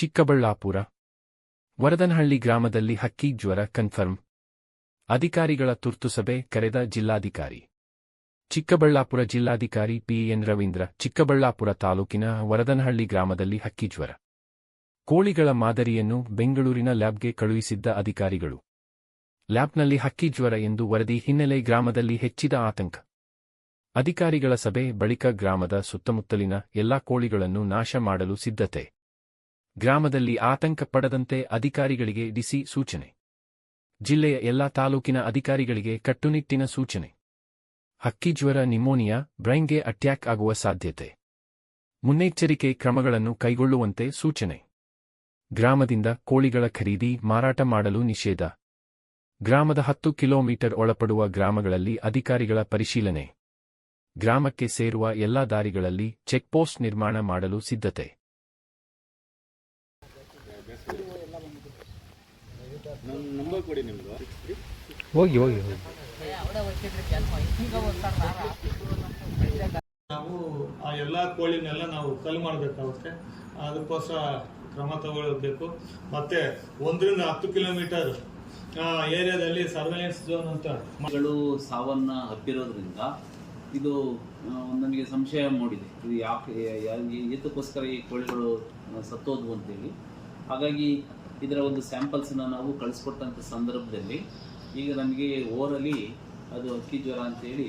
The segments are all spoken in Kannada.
ಚಿಕ್ಕಬಳ್ಳಾಪುರ, ವರದನಹಳ್ಳಿ ಗ್ರಾಮದಲ್ಲಿ ಹಕ್ಕಿ ಜ್ವರ ಕನ್ಫರ್ಮ್. ಅಧಿಕಾರಿಗಳ ತುರ್ತು ಸಭೆ ಕರೆದ ಜಿಲ್ಲಾಧಿಕಾರಿ. ಚಿಕ್ಕಬಳ್ಳಾಪುರ ಜಿಲ್ಲಾಧಿಕಾರಿ ಪಿಎನ್ ರವೀಂದ್ರ, ಚಿಕ್ಕಬಳ್ಳಾಪುರ ತಾಲೂಕಿನ ವರದನಹಳ್ಳಿ ಗ್ರಾಮದಲ್ಲಿ ಹಕ್ಕಿ ಜ್ವರ. ಕೋಳಿಗಳ ಮಾದರಿಯನ್ನು ಬೆಂಗಳೂರಿನ ಲ್ಯಾಬ್ಗೆ ಕಳುಹಿಸಿದ್ದ ಅಧಿಕಾರಿಗಳು. ಲ್ಯಾಬ್ನಲ್ಲಿ ಹಕ್ಕಿ ಜ್ವರ ಎಂದು ವರದಿ ಹಿನ್ನೆಲೆ ಗ್ರಾಮದಲ್ಲಿ ಹೆಚ್ಚಿದ ಆತಂಕ. ಅಧಿಕಾರಿಗಳ ಸಭೆ ಬಳಿಕ ಗ್ರಾಮದ ಸುತ್ತಮುತ್ತಲಿನ ಎಲ್ಲಾ ಕೋಳಿಗಳನ್ನು ನಾಶ ಮಾಡಲು ಸಿದ್ಧತೆ. ಗ್ರಾಮದಲ್ಲಿ ಆತಂಕ ಪಡದಂತೆ ಅಧಿಕಾರಿಗಳಿಗೆ ಡಿಸಿ ಸೂಚನೆ. ಜಿಲ್ಲೆಯ ಎಲ್ಲಾ ತಾಲೂಕಿನ ಅಧಿಕಾರಿಗಳಿಗೆ ಕಟ್ಟುನಿಟ್ಟಿನ ಸೂಚನೆ. ಹಕ್ಕಿ ಜ್ವರ, ನಿಮೋನಿಯಾ, ಬ್ರೈನ್ಗೆ ಅಟ್ಯಾಕ್ ಆಗುವ ಸಾಧ್ಯತೆ. ಮುನ್ನೆಚ್ಚರಿಕೆ ಕ್ರಮಗಳನ್ನು ಕೈಗೊಳ್ಳುವಂತೆ ಸೂಚನೆ. ಗ್ರಾಮದಿಂದ ಕೋಳಿಗಳ ಖರೀದಿ, ಮಾರಾಟ ಮಾಡಲು ನಿಷೇಧ. ಗ್ರಾಮದ ಹತ್ತು ಕಿಲೋಮೀಟರ್ ಒಳಪಡುವ ಗ್ರಾಮಗಳಲ್ಲಿ ಅಧಿಕಾರಿಗಳ ಪರಿಶೀಲನೆ. ಗ್ರಾಮಕ್ಕೆ ಸೇರುವ ಎಲ್ಲಾ ದಾರಿಗಳಲ್ಲಿ ಚೆಕ್ಪೋಸ್ಟ್ ನಿರ್ಮಾಣ ಮಾಡಲು ಸಿದ್ಧತೆ. ನಂಬರ್ ಕೊಡಿ ನಿಮ್ಮದು ಹೋಗಿ ಹೋಗಿ ಹೋಗಿ. ನಾವು ಆ ಎಲ್ಲ ಕೋಳಿನೆಲ್ಲ ನಾವು ಕಲ್ ಮಾಡಬೇಕಾಗುತ್ತೆ. ಅದಕ್ಕೋಸ್ಕರ ಕ್ರಮ ತಗೊಳ್ಬೇಕು. ಮತ್ತೆ ಒಂದರಿಂದ ಹತ್ತು ಕಿಲೋಮೀಟರ್ ಏರಿಯಾದಲ್ಲಿ ಸರ್ವೆಲೆನ್ಸ್ ಝೋನ್ ಅಂತ ಮಗಳು ಸಾವನ್ನ ಹಬ್ಬಿರೋದ್ರಿಂದ ಇದು ನನಗೆ ಸಂಶಯ ಮೂಡಿದೆ. ಇದು ಯಾಕೆ ಏತಕ್ಕೋಸ್ಕರ ಈ ಕೋಳಿಗಳು ಸತ್ತು ಸತ್ತೋದ್ವು ಅಂತೇಳಿ. ಹಾಗಾಗಿ ಇದರ ಒಂದು ಸ್ಯಾಂಪಲ್ಸನ್ನು ನಾವು ಕಳಿಸ್ಕೊಟ್ಟಂಥ ಸಂದರ್ಭದಲ್ಲಿ ಈಗ ನಮಗೆ ಓರಲಿ ಅದು ಅಕ್ಕಿ ಜ್ವರ ಅಂತೇಳಿ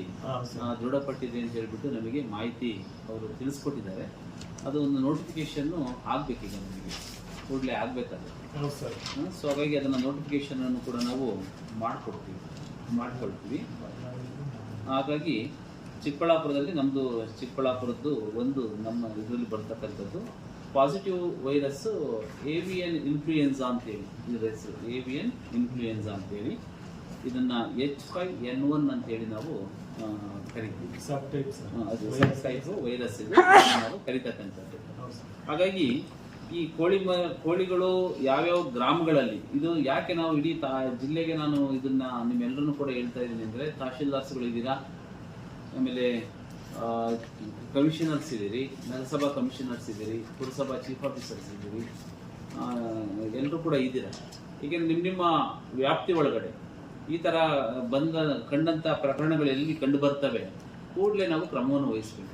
ದೃಢಪಟ್ಟಿದೆ ಅಂತ ಹೇಳ್ಬಿಟ್ಟು ನಮಗೆ ಮಾಹಿತಿ ಅವರು ತಿಳಿಸ್ಕೊಟ್ಟಿದ್ದಾರೆ. ಅದು ಒಂದು ನೋಟಿಫಿಕೇಶನ್ನು ಆಗಬೇಕೀಗ ನಮಗೆ. ಕೂಡಲೇ ಆಗಬೇಕಾದ್ರೆ. ಹೌದು ಸರ್. ಸೊ ಹಾಗಾಗಿ ಅದನ್ನು ನೋಟಿಫಿಕೇಶನ್ ಅನ್ನು ಕೂಡ ನಾವು ಮಾಡಿಕೊಡ್ತೀವಿ. ಮಾಡ್ಕೊಳ್ತೀವಿ. ಹಾಗಾಗಿ ಚಿಕ್ಕಬಳ್ಳಾಪುರದಲ್ಲಿ ನಮ್ಮದು ಚಿಕ್ಕಬಳ್ಳಾಪುರದ್ದು ಒಂದು ನಮ್ಮ ಇದರಲ್ಲಿ ಬರ್ತಕ್ಕಂಥದ್ದು ಪಾಸಿಟಿವ್ ವೈರಸ್ ಏವಿಯನ್ ಇನ್ಫ್ಲೂಯೆನ್ಸಾ ಅಂತೇಳಿ. ಇದರ ಹೆಸರು ಏವಿಯನ್ ಇನ್ಫ್ಲೂಯೆನ್ಸಾ ಅಂತೇಳಿ. ಇದನ್ನ ಎಚ್ ಫೈವ್ ಎನ್ ಒನ್ ಅಂತೇಳಿ ನಾವು ಕರಿತೀವಿ. ಸಬ್ ಅದು ಸಬ್ ಟೈಪ್ ವೈರಸ್ ಇದೆ. ನಾವು ಕರಿತಕ್ಕಂಥದ್ದು. ಹಾಗಾಗಿ ಈ ಕೋಳಿ ಮ ಕೋಳಿಗಳು ಯಾವ್ಯಾವ ಗ್ರಾಮಗಳಲ್ಲಿ ಇದು ಯಾಕೆ ನಾವು ಇಡೀ ತಾ ಜಿಲ್ಲೆಗೆ ನಾನು ಇದನ್ನ ನಿಮ್ಮೆಲ್ಲರನ್ನು ಕೂಡ ಹೇಳ್ತಾ ಇದ್ದೀನಿ ಅಂದರೆ ತಹಶೀಲ್ದಾರ್ಸ್ಗಳು ಇದ್ದೀರಾ ಆಮೇಲೆ ಕಮಿಷನರ್ಸ್ ಇದ್ದೀರಿ ನಗರಸಭಾ ಕಮಿಷನರ್ಸ್ ಇದ್ದೀರಿ ಪುರಸಭಾ ಚೀಫ್ ಆಫೀಸರ್ಸ್ ಇದ್ದೀರಿ ಎಲ್ಲರೂ ಕೂಡ ಇದ್ದೀರಾ? ಈಗ ನಿಮ್ಮ ನಿಮ್ಮ ವ್ಯಾಪ್ತಿ ಒಳಗಡೆ ಈ ಥರ ಬಂದ ಕಂಡಂಥ ಪ್ರಕರಣಗಳು ಎಲ್ಲಿ ಕಂಡು ಬರ್ತವೆ? ಕೂಡಲೇ ನಾವು ಕ್ರಮವನ್ನು ವಹಿಸಬೇಕು.